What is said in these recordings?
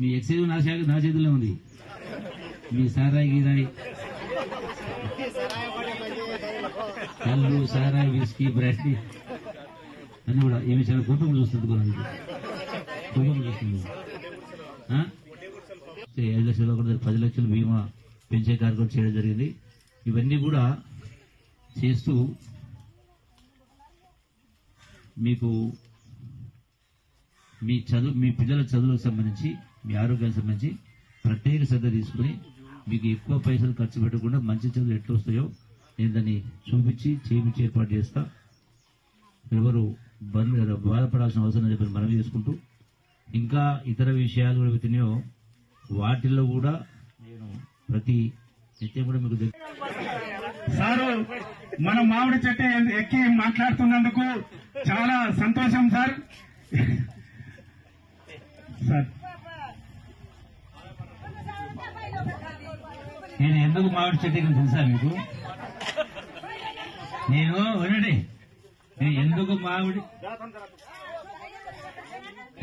మీ excise నా శాఖ నా చేతిలో ఉంది. మీ సారాయి గీరాయి. కళ్ళు సారాయి విస్కీ బ్రెడ్. అన్ని కూడా ఏమి చాలా కుటుంబం చూస్తుంది కూడా కుటుంబం చూస్తుంది. ఐదు లక్షలు ఒకటి పది లక్షలు బీమా పెంచే కార్యక్రమం చేయడం జరిగింది. ఇవన్నీ కూడా చేస్తూ మీకు మీ చదువు మీ పిల్లల చదువులకు సంబంధించి మీ ఆరోగ్యానికి సంబంధించి ప్రత్యేక శ్రద్ధ తీసుకుని మీకు ఎక్కువ పైసలు ఖర్చు పెట్టకుండా మంచి చదువులు ఎట్లా వస్తాయో నేను దాన్ని చూపించి చేపించి ఏర్పాటు చేస్తా. ఎవరు బంద్ బాధపడాల్సిన అవసరం చెప్పి మనం చేసుకుంటూ ఇంకా ఇతర విషయాలు కూడా తినో వాటిల్లో కూడా నేను ప్రతి నిత్యం కూడా మీకు సారు మనం మామిడి చెట్టు ఎక్కి మాట్లాడుతున్నందుకు చాలా సంతోషం సార్. నేను ఎందుకు మామిడి చెట్టు ఎక్కిన తెలుసా మీకు? నేను వినండి. నేను ఎందుకు మామిడి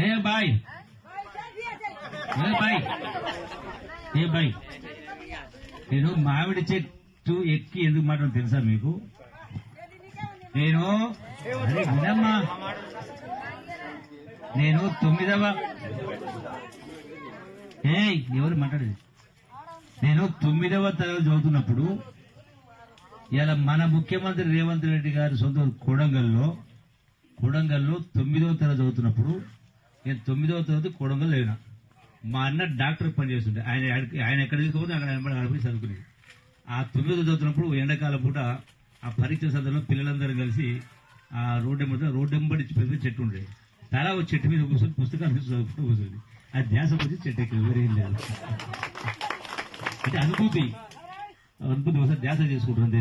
ఏ బాయ్. ఏ బాయ్. ఏ బాయ్. నేను మామిడి చెట్టు ఎక్కి ఎందుకు మాట్లాడు తెలుసా మీకు? నేను అరే వినమ్మా. నేను తొమ్మిదవ ఏ ఎవరు మాట్లాడేది? నేను తొమ్మిదవ తరగతి చదువుతున్నప్పుడు ఇలా మన ముఖ్యమంత్రి రేవంత్ రెడ్డి గారి సొంత కొడంగల్లో కొడంగల్లో తొమ్మిదవ తరగతి చదువుతున్నప్పుడు నేను తొమ్మిదవ తరగతి కొడంగల్ లేనా. మా అన్న డాక్టర్ పని చేస్తుండే. ఆయన ఆయన ఎక్కడ తీసుకుపోతే అక్కడ ఆయన ఆడపోయి చదువుకునేది. ఆ తొమ్మిదవ చదువుతున్నప్పుడు ఎండాకాలం పూట ఆ పరీక్ష సందర్భంలో పిల్లలందరూ కలిసి ఆ రోడ్డు మీద రోడ్డు ఎంబడి పెద్ద చెట్టు ఉండేది తలా ఒక చెట్టు మీద కూర్చొని పుస్తకాలు చదువుకుంటూ కూర్చొని ఆ ధ్యాస వచ్చి చెట్టు ఎక్కి వేరే అంటే అనుభూతి. అనుభూతి ఒకసారి ధ్యాస చేసుకుంటుంది